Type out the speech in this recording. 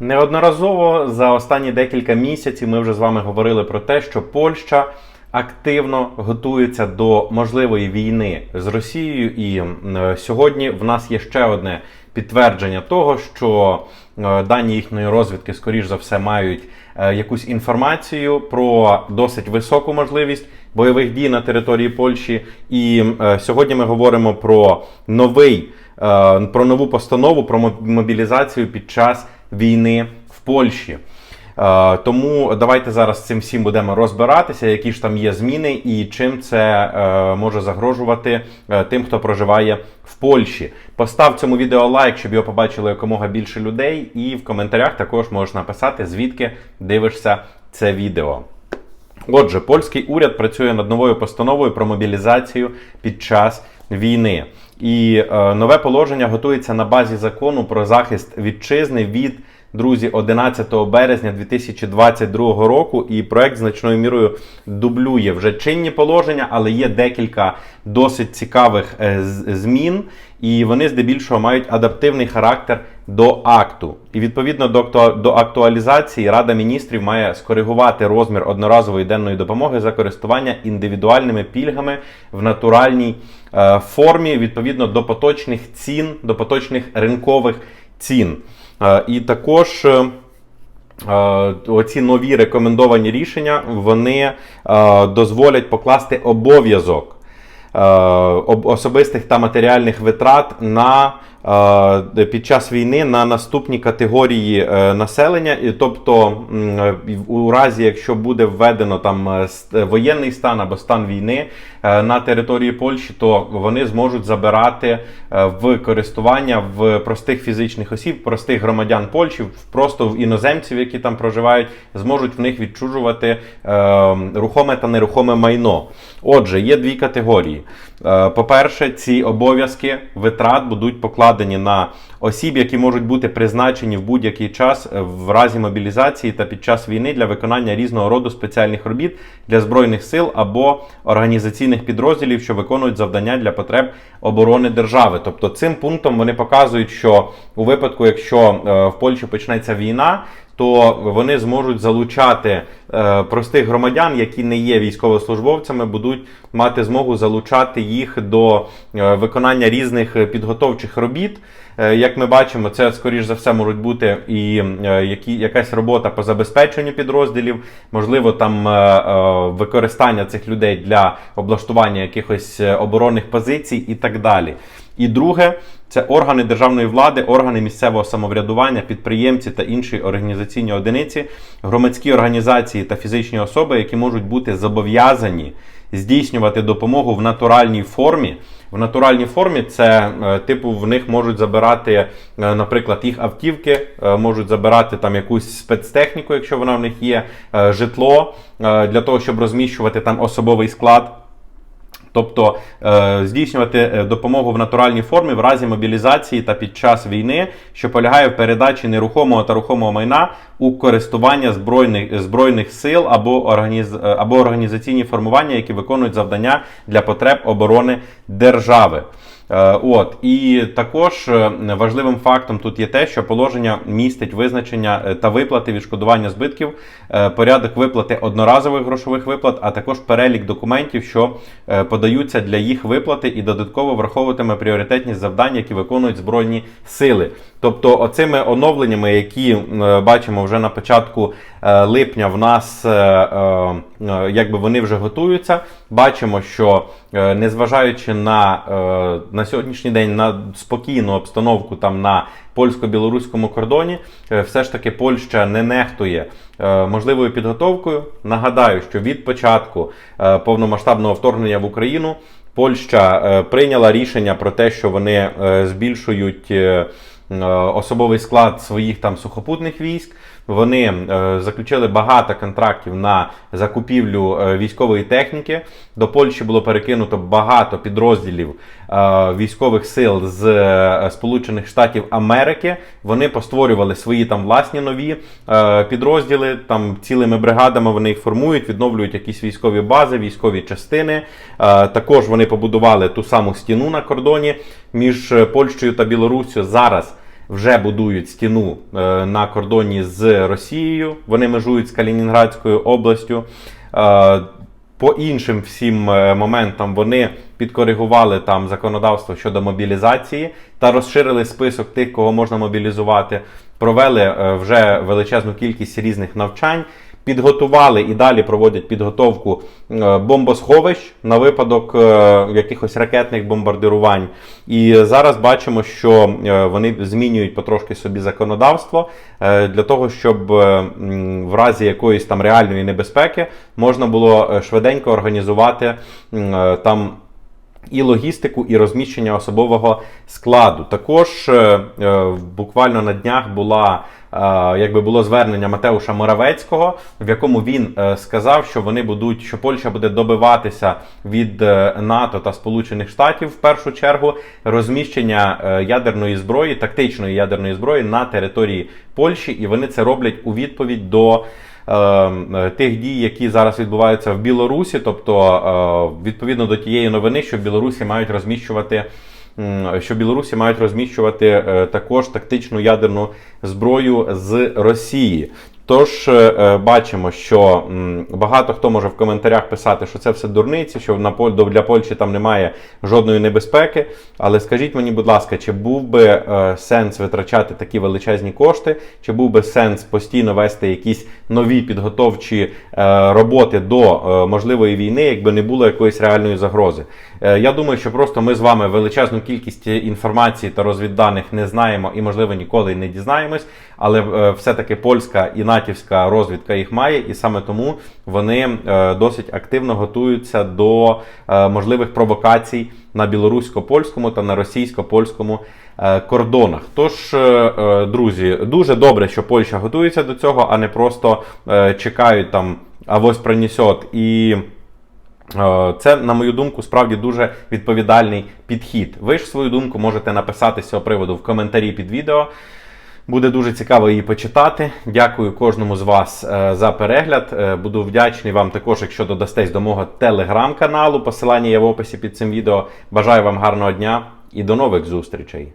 Неодноразово за останні декілька місяців ми вже з вами говорили про те, що Польща активно готується до можливої війни з Росією, і сьогодні в нас є ще одне підтвердження того, що е, дані їхньої розвідки, скоріш за все, мають е, якусь інформацію про досить високу можливість бойових дій на території Польщі. І е, сьогодні ми говоримо про новий е, про нову постанову про мобілізацію під час війни в Польщі. Е, Тому давайте зараз цим всім будемо розбиратися, які ж там є зміни і чим це е, може загрожувати е, тим, хто проживає в Польщі. Постав цьому відео лайк, щоб його побачило якомога більше людей, і в коментарях також можеш написати, звідки дивишся це відео. Отже, польський уряд працює над новою постановою про мобілізацію під час війни. І е, нове положення готується на базі закону про захист вітчизни від друзі 11 березня 2022 року. І проект значною мірою дублює вже чинні положення, але є декілька досить цікавих е, змін, і вони здебільшого мають адаптивний характер до акту. І відповідно до, актуалізації Рада міністрів має скоригувати розмір одноразової денної допомоги за користування індивідуальними пільгами в натуральній е, формі відповідно до поточних цін, до поточних ринкових цін. Е, і також. е, Е, Оці нові рекомендовані рішення вони дозволять покласти обов'язок особистих та матеріальних витрат на під час війни на наступні категорії е, населення. І, тобто, е, у разі, якщо буде введено там е, воєнний стан або стан війни е, на території Польщі, то вони зможуть забирати е, в користування в простих фізичних осіб, простих громадян Польщі, просто в іноземців, які там проживають, зможуть в них відчужувати е, рухоме та нерухоме майно. Отже, є дві категорії. Е, По-перше, ці обов'язки витрат будуть покладені на осіб, які можуть бути призначені в будь-який час е, в разі мобілізації та під час війни для виконання різного роду спеціальних робіт для збройних сил або організаційних підрозділів, що виконують завдання для потреб оборони держави. Тобто, цим пунктом вони показують, що у випадку, якщо е, в Польщі почнеться війна, то вони зможуть залучати простих громадян, які не є військовослужбовцями, будуть мати змогу залучати їх до е, виконання різних е, підготовчих робіт. Е, як ми бачимо, це скоріш за все можуть бути і е, які, якась робота по забезпеченню підрозділів, можливо, там е, е, використання цих людей для облаштування якихось е, оборонних позицій і так далі. І друге, це органи державної влади, органи місцевого самоврядування, підприємці та інші організаційні одиниці, громадські організації та фізичні особи, які можуть бути зобов'язані здійснювати допомогу в натуральній формі. В натуральній формі це е, типу в них можуть забирати, е, наприклад, їх автівки, е, можуть забирати там якусь спецтехніку, якщо вона в них є, житло для того, щоб розміщувати там особовий склад. Тобто е, здійснювати е, допомогу в натуральній формі в разі мобілізації та під час війни, що полягає в передачі нерухомого та рухомого майна у користування збройних збройних сил або організ, е, або організаційні формування, які виконують завдання для потреб оборони держави. Е, От і також е, важливим фактом тут є те, що положення містить визначення е, та виплати відшкодування збитків, порядок виплати одноразових грошових виплат, а також перелік документів, що подаються для їх виплати, і додатково враховуватиме пріоритетні завдання, які виконують збройні сили. Тобто, оцими оновленнями, які бачимо вже на початку липня, в нас якби вони вже готуються. Бачимо, що е, незважаючи на, е, на сьогоднішній день на спокійну обстановку там на польсько-білоруському кордоні, е, все ж таки Польща не нехтує е, можливою підготовкою. Нагадаю, що від початку е, повномасштабного вторгнення в Україну Польща е, прийняла рішення про те, що вони е, збільшують. е, е, Особовий склад своїх там сухопутних військ. Вони е, заключили багато контрактів на закупівлю е, військової техніки. До Польщі було перекинуто багато підрозділів е, військових сил з Сполучених Штатів Америки. Вони постворювали свої там власні нові підрозділи. Там цілими бригадами вони їх формують, відновлюють якісь військові бази, військові частини. Також вони побудували ту саму стіну на кордоні між Польщею та Білоруссю. Зараз вже будують стіну е, на кордоні з Росією. Вони межують з Калінінградською областю. Е, по іншим всім е, моментам вони підкоригували там законодавство щодо мобілізації та розширили список тих, кого можна мобілізувати. Провели вже величезну кількість різних навчань. Підготували і далі проводять підготовку е, бомбосховищ на випадок е, якихось ракетних бомбардирувань. І зараз бачимо, що е, вони змінюють потрошки собі законодавство для того, щоб в разі якоїсь там реальної небезпеки можна було швиденько організувати там і логістику, і розміщення особового складу. Також буквально на днях була. Якби було звернення Матеуша Моравецького, в якому він е, сказав, що вони будуть, що Польща буде добиватися від е, НАТО та Сполучених Штатів в першу чергу розміщення е, ядерної зброї, тактичної ядерної зброї на території Польщі, і вони це роблять у відповідь до тих дій, які зараз відбуваються в Білорусі, тобто відповідно до тієї новини, що в Білорусі мають розміщувати. Що Білорусі мають розміщувати е, також тактичну ядерну зброю з Росії. Тож е, е, бачимо, що багато хто може в коментарях писати, що це все дурниці, що для Польщі там немає жодної небезпеки. Але скажіть мені, будь ласка, чи був би е, сенс витрачати такі величезні кошти, чи був би сенс постійно вести якісь нові підготовчі роботи до можливої війни, якби не було якоїсь реальної загрози? Я думаю, що просто ми з вами величезну кількість інформації та розвідданих не знаємо і, можливо, ніколи не дізнаємось. Але е, все-таки польська і натівська розвідка їх має, і саме тому вони е, досить активно готуються до е, можливих провокацій на білорусько-польському та на російсько-польському кордонах. Тож, друзі, дуже добре, що Польща готується до цього, а не просто чекають там авось пронесет і. Це, на мою думку, справді дуже відповідальний підхід. Ви ж свою думку можете написати з цього приводу в коментарі під відео. Буде дуже цікаво її почитати. Дякую кожному з вас е, за перегляд. Е, Буду вдячний вам також, якщо додастесь до мого телеграм-каналу. Посилання є в описі під цим відео. Бажаю вам гарного дня і до нових зустрічей!